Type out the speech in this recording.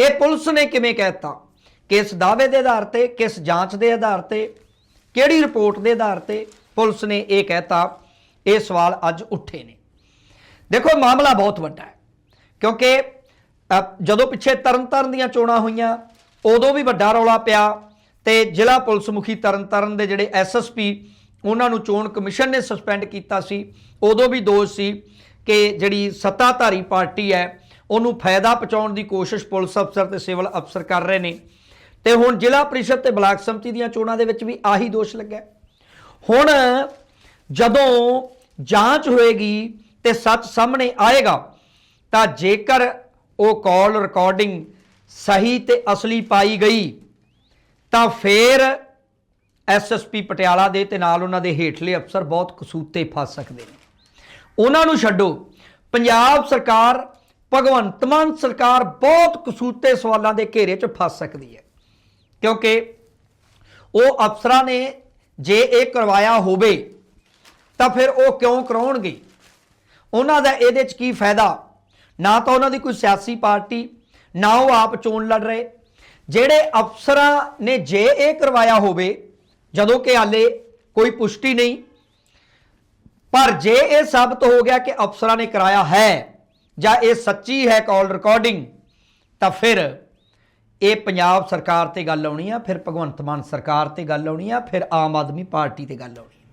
ਇਹ ਪੁਲਿਸ ਨੇ ਕਿਵੇਂ ਕਹਿਤਾ? ਕਿਸ ਦਾਅਵੇ ਦੇ ਆਧਾਰ ਤੇ, ਕਿਸ ਜਾਂਚ ਦੇ ਆਧਾਰ ਤੇ, ਕਿਹੜੀ ਰਿਪੋਰਟ ਦੇ ਆਧਾਰ ਤੇ ਪੁਲਿਸ ਨੇ ਇਹ ਕਹਿਤਾ? ਇਹ ਸਵਾਲ ਅੱਜ ਉੱਠੇ ਨੇ। ਦੇਖੋ, ਮਾਮਲਾ ਬਹੁਤ ਵੱਡਾ ਹੈ, ਕਿਉਂਕਿ ਜਦੋਂ ਪਿੱਛੇ ਤਰਨਤਾਰਨ ਦੀਆਂ ਚੋਣਾਂ ਹੋਈਆਂ, ਉਦੋਂ ਵੀ ਵੱਡਾ ਰੌਲਾ ਪਿਆ ਤੇ ਜ਼ਿਲ੍ਹਾ ਪੁਲਿਸ ਮੁਖੀ ਤਰਨਤਾਰਨ ਦੇ ਜਿਹੜੇ ਐਸਐਸਪੀ ਉਹਨਾਂ ਨੂੰ ਚੋਣ ਕਮਿਸ਼ਨ ਨੇ ਸਸਪੈਂਡ ਕੀਤਾ ਸੀ। ਉਦੋਂ ਵੀ ਦੋਸ਼ ਸੀ ਕਿ ਜਿਹੜੀ ਸੱਤਾਧਾਰੀ ਪਾਰਟੀ ਹੈ ਉਹਨੂੰ ਫਾਇਦਾ ਪਹੁੰਚਾਉਣ ਦੀ ਕੋਸ਼ਿਸ਼ ਪੁਲਿਸ ਅਫਸਰ ਤੇ ਸਿਵਲ ਅਫਸਰ ਕਰ ਰਹੇ ਨੇ। ਤੇ ਹੁਣ ਜ਼ਿਲ੍ਹਾ ਪ੍ਰੀਸ਼ਦ ਤੇ ਬਲਾਕ ਸੰਮਤੀ ਦੀਆਂ ਚੋਣਾਂ ਦੇ ਵਿੱਚ ਵੀ ਆਹੀ ਦੋਸ਼ ਲੱਗਾ ਹੁਣ ਜਦੋਂ ਜਾਂਚ ਹੋਏਗੀ ਤੇ ਸੱਚ ਸਾਹਮਣੇ ਆਏਗਾ, ਤਾਂ ਜੇਕਰ ਉਹ ਕਾਲ ਰਿਕਾਰਡਿੰਗ ਸਹੀ ਤੇ ਅਸਲੀ ਪਾਈ ਗਈ, ਤਾਂ ਫੇਰ ਐਸਐਸਪੀ ਪਟਿਆਲਾ ਦੇ ਤੇ ਨਾਲ ਉਹਨਾਂ ਦੇ ਹੇਠਲੇ ਅਫਸਰ ਬਹੁਤ ਕਸੂਤੇ ਫਸ ਸਕਦੇ ਨੇ। ਉਹਨਾਂ ਨੂੰ ਛੱਡੋ। ਪੰਜਾਬ ਸਰਕਾਰ ਭਗਵੰਤ ਮਾਨ ਸਰਕਾਰ ਬਹੁਤ ਕਸੂਤੇ ਸਵਾਲਾਂ ਦੇ ਘੇਰੇ 'ਚ ਫਸ ਸਕਦੀ ਹੈ। ਕਿਉਂਕਿ ਉਹ ਅਫਸਰਾਂ ਨੇ ਜੇ ਇਹ ਕਰਵਾਇਆ ਹੋਵੇ, ਤਾਂ ਫਿਰ ਉਹ ਕਿਉਂ ਕਰਾਉਣਗੇ? ਉਹਨਾਂ ਦਾ ਇਹਦੇ 'ਚ ਕੀ ਫਾਇਦਾ? ਨਾ ਤਾਂ ਉਹਨਾਂ ਦੀ ਕੋਈ ਸਿਆਸੀ ਪਾਰਟੀ, ਨਾ ਉਹ ਆਪ ਚੋਣ ਲੜ ਰਹੇ। ਜਿਹੜੇ ਅਫਸਰਾਂ ਨੇ ਜੇ ਇਹ ਕਰਵਾਇਆ ਹੋਵੇ, ਜਦੋਂ ਕਿ ਹਾਲੇ ਕੋਈ ਪੁਸ਼ਟੀ ਨਹੀਂ, ਪਰ ਜੇ ਇਹ ਸਾਬਤ ਹੋ ਗਿਆ ਕਿ ਅਫਸਰਾਂ ਨੇ ਕਰਾਇਆ ਹੈ ਜਾਂ ਇਹ ਸੱਚੀ ਹੈ ਕਾਲ ਰਿਕਾਰਡਿੰਗ ਤਾਂ ਫਿਰ ਇਹ ਪੰਜਾਬ ਸਰਕਾਰ ਤੇ ਗੱਲ ਆਉਣੀ ਆ, ਫਿਰ ਭਗਵੰਤ ਮਾਨ ਸਰਕਾਰ ਤੇ ਗੱਲ ਆਉਣੀ ਆ, ਫਿਰ ਆਮ ਆਦਮੀ ਪਾਰਟੀ ਤੇ ਗੱਲ ਆਉਣੀ